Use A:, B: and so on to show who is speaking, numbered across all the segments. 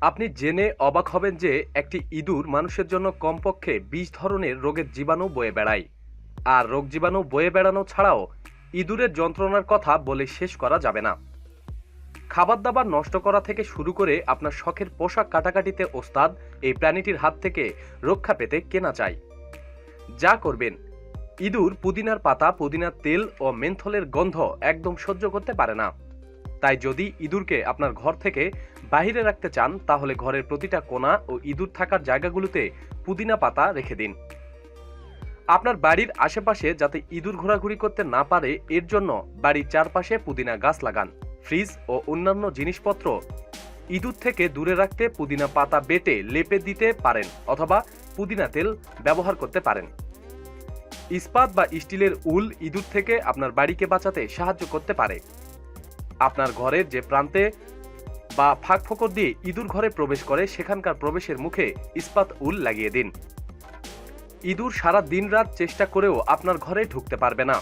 A: আপনি জেনে অবাক হবেন যে একটি ইঁদুর মানুষের জন্য কমপক্ষে বিশ ধরনের রোগের জীবাণু বয়ে বেড়ায়। আর রোগ জীবাণু বয়ে বেড়ানো ছাড়াও ইঁদুরের যন্ত্রণার কথা বলে শেষ করা যাবে না। খাবার দাবার নষ্ট করা থেকে শুরু করে আপনার শখের পোশাক কাটাকাটিতে ওস্তাদ এই প্রাণীটির হাত থেকে রক্ষা পেতে কেনা চাই। যা করবেন, ইঁদুর পুদিনার পাতা, পুদিনার তেল ও মেন্থলের গন্ধ একদম সহ্য করতে পারে না। তাই যদি ইঁদুরকে আপনার ঘর থেকে বাইরে রাখতে চান, তাহলে ঘরের প্রতিটা কোণা ও ইঁদুর থাকার জায়গাগুলোতে পুদিনা পাতা রেখে দিন। আপনার বাড়ির আশেপাশে যাতে ইঁদুর ঘোরাঘুরি করতে না পারে, এর জন্য বাড়ির চারপাশে পুদিনা গাছ লাগান। ফ্রিজ ও অন্যান্য জিনিসপত্র ইঁদুর থেকে দূরে রাখতে পুদিনা পাতা বেটে, লেপে দিতে পারেন অথবা পুদিনা তেল ব্যবহার করতে পারেন। ইস্পাত বা স্টিলের উল ইঁদুর থেকে আপনার বাড়িকে বাঁচাতে সাহায্য করতে পারে। আপনার ঘরের যে প্রান্তে বা ফাঁক ফোকর দিয়ে ইঁদুর ঘরে প্রবেশ করে, সেখানকার প্রবেশের মুখে ইস্পাত উল লাগিয়ে দিন। ইঁদুর সারা দিন রাত চেষ্টা করেও আপনার ঘরে ঢুকতে পারবে না।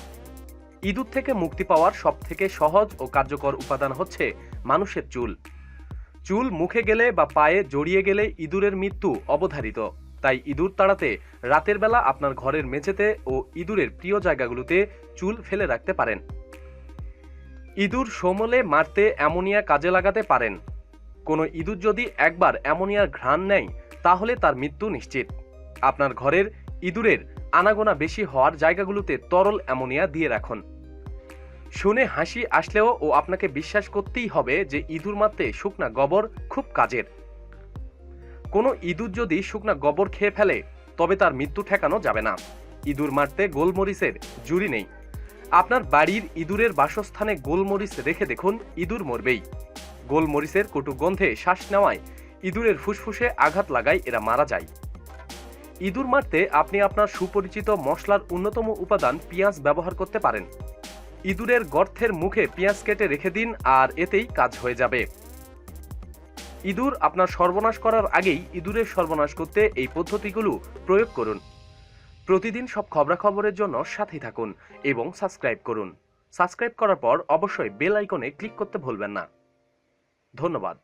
A: ইঁদুর থেকে মুক্তি পাওয়ার সব থেকে সহজ ও কার্যকর উপাদান হচ্ছে মানুষের চুল। চুল মুখে গেলে বা পায়ে জড়িয়ে গেলে ইঁদুরের মৃত্যু অবধারিত। তাই ইঁদুর তাড়াতে রাতের বেলা আপনার ঘরের মেঝেতে ও ইঁদুরের প্রিয় জায়গাগুলোতে চুল ফেলে রাখতে পারেন। ইঁদুর সমলে মারতে অ্যামোনিয়া কাজে লাগাতে পারেন। কোনো ইঁদুর যদি একবার অ্যামোনিয়ার ঘ্রাণ নেয়, তাহলে তার মৃত্যু নিশ্চিত। আপনার ঘরের ইঁদুরের আনাগোনা বেশি হওয়ার জায়গাগুলোতে তরল অ্যামোনিয়া দিয়ে রাখুন। শুনে হাসি আসলেও ও আপনাকে বিশ্বাস করতেই হবে যে ইঁদুর মারতে শুকনা গোবর খুব কাজের। কোনো ইঁদুর যদি শুকনা গোবর খেয়ে ফেলে, তবে তার মৃত্যু ঠেকানো যাবে না। ইঁদুর মারতে গোলমরিচের জুড়ি নেই। আপনার বাড়ির ইঁদুরের বাসস্থানে গোলমরিচ রেখে দেখুন, ইঁদুর মরবেই। গোলমরিচের কটু গন্ধে শ্বাস নেওয়ায় ইঁদুরের ফুসফুসে আঘাত লাগায় এরা মারা যায়। ইঁদুর মারতে আপনি আপনার সুপরিচিত মশলার অন্যতম উপাদান পেঁয়াজ ব্যবহার করতে পারেন। ইঁদুরের গর্থের মুখে পেঁয়াজ কেটে রেখে দিন আর এতেই কাজ হয়ে যাবে। ইঁদুর আপনার সর্বনাশ করার আগেই ইঁদুরের সর্বনাশ করতে এই পদ্ধতিগুলো প্রয়োগ করুন। প্রতিদিন সব খবরাখবরের জন্য সাথেই থাকুন এবং সাবস্ক্রাইব করুন। সাবস্ক্রাইব করার পর অবশ্যই বেল আইকনে ক্লিক করতে ভুলবেন না। ধন্যবাদ।